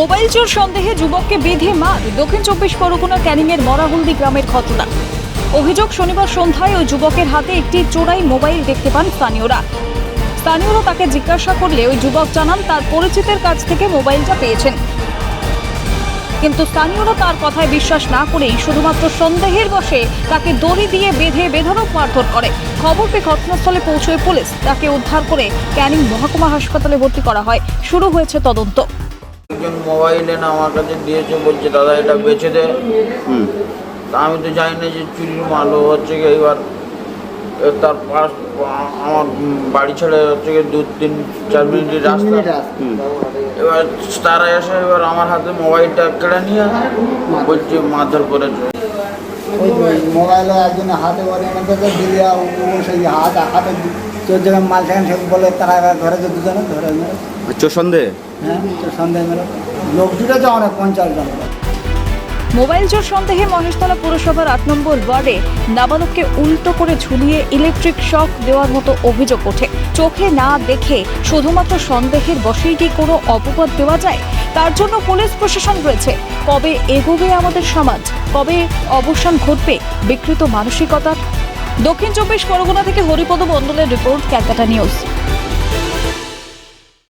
Mobile চোর সন্দেহে যুবককে বেঁধে মার। দক্ষিণ চব্বিশ পরগনার ক্যানিংয়ের মরাহলদি গ্রামের ঘটনা। অভিযোগ শনিবার সন্ধ্যায় ওই যুবকের হাতে একটি চোরাই মোবাইল দেখতে পান স্থানীয়রা। স্থানীয়রা তাকে জিজ্ঞাসা করলে ওই যুবক জানান তার পরিচিতের কাছ থেকে মোবাইলটা পেয়েছেন। কিন্তু স্থানীয়রা তার কথায় বিশ্বাস না করেই শুধুমাত্র সন্দেহের বশে তাকে দড়ি দিয়ে বেঁধে বেধরক মারধর করে। খবর পেয়ে ঘটনাস্থলে পৌঁছয় পুলিশ। তাকে উদ্ধার করে ক্যানিং মহকুমা হাসপাতালে ভর্তি করা হয়। শুরু হয়েছে তদন্ত। একজন মোবাইল এনে আমার কাছে দিয়েছে বলছে দাদা এটা বেচে দে। তা আমি তো জানি না যে চুরির মাল হচ্ছে কি এবার তার পাশ আমার বাড়ি ছেড়ে হচ্ছে কি দু তিন চার মিনিটের রাস্তা। এবার তারা এসে এবার আমার হাতে মোবাইলটা কেড়ে নিয়ে বলছে মারধর করেছে। মোবাইল একজন হাতে বলে এনে দেবে দিলে সেই হাত হাতে চোর যেখানে মাল সেখানে সে বলে তারা এবার ধরেছে দুজনে ধরে মেরে। চোর সন্দেহে হ্যাঁ তো সন্দেহ মেরে। লোক জুটেছে অনেক পঞ্চাশ জন। মোবাইল চোর সন্দেহে মহেশতলা পুরসভার আট নম্বর ওয়ার্ডে নাবালককে উল্টো করে ঝুলিয়ে ইলেকট্রিক শক দেওয়ার মতো অভিযোগ ওঠে। চোখে না দেখে শুধুমাত্র সন্দেহের বশেই কি কোনো অপবাদ দেওয়া যায়? তার জন্য পুলিশ প্রশাসন রয়েছে। কবে এগোবে আমাদের সমাজ? কবে অবসান ঘটবে বিকৃত মানসিকতার দক্ষিণ চব্বিশ পরগনা থেকে হরিপদ মণ্ডলের রিপোর্ট, ক্যালকাটা নিউজ।